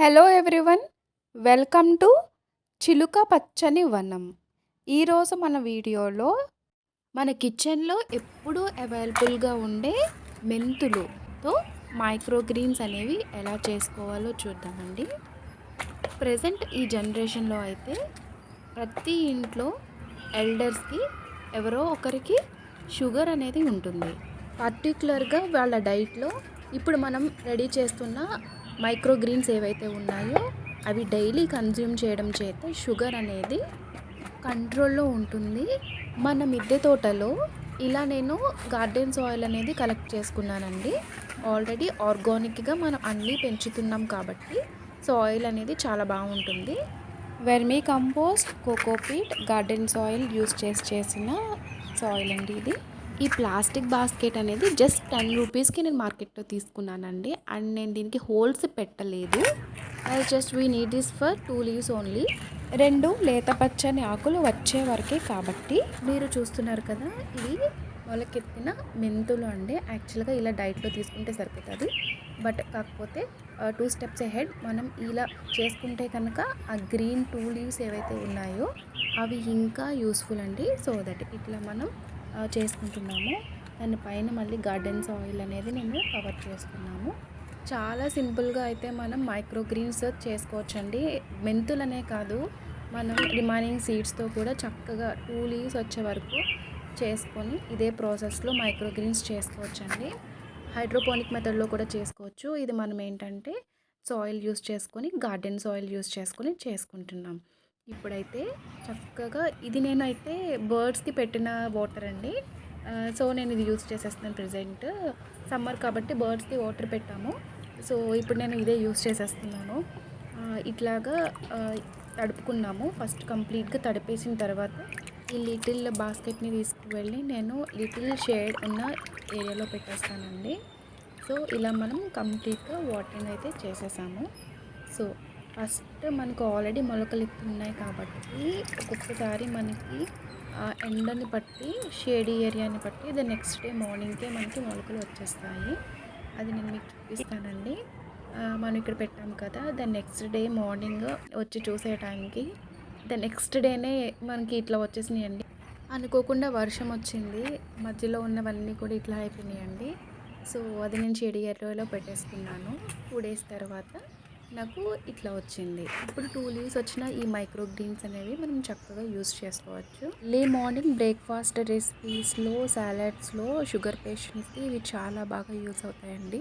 Hello everyone welcome to చిలుక పచ్చని వనం ఈరోజు మన వీడియోలో మన కిచెన్లో ఎప్పుడూ అవైలబుల్గా ఉండే మెంతులుతో మైక్రోగ్రీన్స్ అనేవి ఎలా చేసుకోవాలో చూద్దామండి. ప్రజెంట్ ఈ జనరేషన్లో అయితే ప్రతి ఇంట్లో ఎల్డర్స్కి ఎవరో ఒకరికి షుగర్ అనేది ఉంటుంది. పర్టికులర్గా వాళ్ళ డైట్లో ఇప్పుడు మనం రెడీ చేస్తున్న మైక్రోగ్రీన్స్ ఏవైతే ఉన్నాయో అవి డైలీ కన్జ్యూమ్ చేయడం చేత షుగర్ అనేది కంట్రోల్లో ఉంటుంది. మన మిద్దె తోటలో ఇలా నేను గార్డెన్ సాయిల్ అనేది కలెక్ట్ చేసుకున్నానండి. ఆల్రెడీ ఆర్గానిక్గా మనం అన్నీ పెంచుతున్నాం కాబట్టి సాయిల్ అనేది చాలా బాగుంటుంది. Vermi compost cocopeat garden soil use చేసి చేసిన సాయిల్ అండి ఇది. ఈ ప్లాస్టిక్ బాస్కెట్ అనేది జస్ట్ టెన్ రూపీస్కి నేను మార్కెట్లో తీసుకున్నానండి. అండ్ నేను దీనికి హోల్స్ పెట్టలేదు. Just we need this for two leaves only. రెండు లేత పచ్చని ఆకులు వచ్చే వరకే కాబట్టి మీరు చూస్తున్నారు కదా ఇవి మొలకెత్తిన మెంతులు అండి. యాక్చువల్గా ఇలా డైట్లో తీసుకుంటే సరిపోతుంది. బట్ కాకపోతే టూ స్టెప్స్ హెడ్ మనం ఇలా చేసుకుంటే కనుక ఆ గ్రీన్ టూ లీవ్స్ ఏవైతే ఉన్నాయో అవి ఇంకా యూస్ఫుల్ అండి. సో దట్ ఇట్లా మనం చేసుకుంటున్నాము. దాని పైన మళ్ళీ గార్డెన్స్ ఆయిల్ అనేది మేము కవర్ చేసుకున్నాము. చాలా సింపుల్గా అయితే మనం మైక్రోగ్రీన్స్ చేసుకోవచ్చండి. మెంతులనే కాదు మనం రిమైనింగ్ సీడ్స్తో కూడా చక్కగా టూ లీవ్స్ వచ్చే వరకు చేసుకొని ఇదే ప్రాసెస్లో మైక్రోగ్రీన్స్ చేసుకోవచ్చండి. హైడ్రోపోనిక్ మెథడ్లో కూడా చేసుకోవచ్చు. ఇది మనం ఏంటంటే సాయిల్ యూస్ చేసుకొని గార్డెన్ సాయిల్ యూస్ చేసుకొని చేసుకుంటున్నాం. ఇప్పుడైతే చక్కగా ఇది నేనైతే బర్డ్స్కి పెట్టిన వాటర్ అండి. సో నేను ఇది యూజ్ చేసేస్తున్నాను ప్రజెంట్. సమ్మర్ కాబట్టి బర్డ్స్కి వాటర్ పెట్టాము. సో ఇప్పుడు నేను ఇదే యూస్ చేసేస్తున్నాను. ఇట్లాగా తడుపుకున్నాము. ఫస్ట్ కంప్లీట్గా తడిపేసిన తర్వాత ఈ లిటిల్ బాస్కెట్ని తీసుకువెళ్ళి నేను లిటిల్ షేడ్ ఉన్న ఏరియాలో పెట్టేస్తానండి. సో ఇలా మనం కంప్లీట్గా వాటరింగ్ అయితే చేసేసాము. సో ఫస్ట్ మనకు ఆల్రెడీ మొలకలు ఉన్నాయి కాబట్టి ఒక్కొక్కసారి మనకి ఎండని బట్టి షేడీ ఏరియాని బట్టి ద నెక్స్ట్ డే మార్నింగ్కే మనకి మొలకలు వచ్చేస్తాయి. అది నేను మీకు చూపిస్తానండి. మనం ఇక్కడ పెట్టాము కదా దాని నెక్స్ట్ డే మార్నింగ్ వచ్చి చూసే టైంకి ద నెక్స్ట్ డేనే మనకి ఇట్లా వచ్చేసినాయండి. అనుకోకుండా వర్షం వచ్చింది మధ్యలో ఉన్నవన్నీ కూడా ఇట్లా అయిపోయినాయండి. సో అది నేను షేడీ ఏరియాలో పెట్టేసుకున్నాను. టూ డేస్ తర్వాత నాకు ఇట్లా వచ్చింది. ఇప్పుడు టూ లీవ్స్ వచ్చిన ఈ మైక్రో గ్రీన్స్ అనేవి మనం చక్కగా యూస్ చేసుకోవచ్చు. లే మార్నింగ్ బ్రేక్ఫాస్ట్ రెసిపీస్లో సాలడ్స్లో షుగర్ పేషెంట్స్కి ఇవి చాలా బాగా యూస్ అవుతాయండి.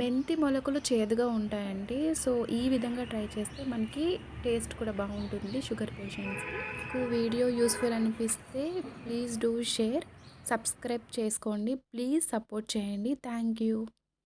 మెంతి మొలకలు చేదుగా ఉంటాయండి. సో ఈ విధంగా ట్రై చేస్తే మనకి టేస్ట్ కూడా బాగుంటుంది షుగర్ పేషెంట్స్కి వీడియో యూస్ఫుల్ అనిపిస్తే ప్లీజ్ డూ షేర్ సబ్స్క్రైబ్ చేసుకోండి. ప్లీజ్ సపోర్ట్ చేయండి. Thank you.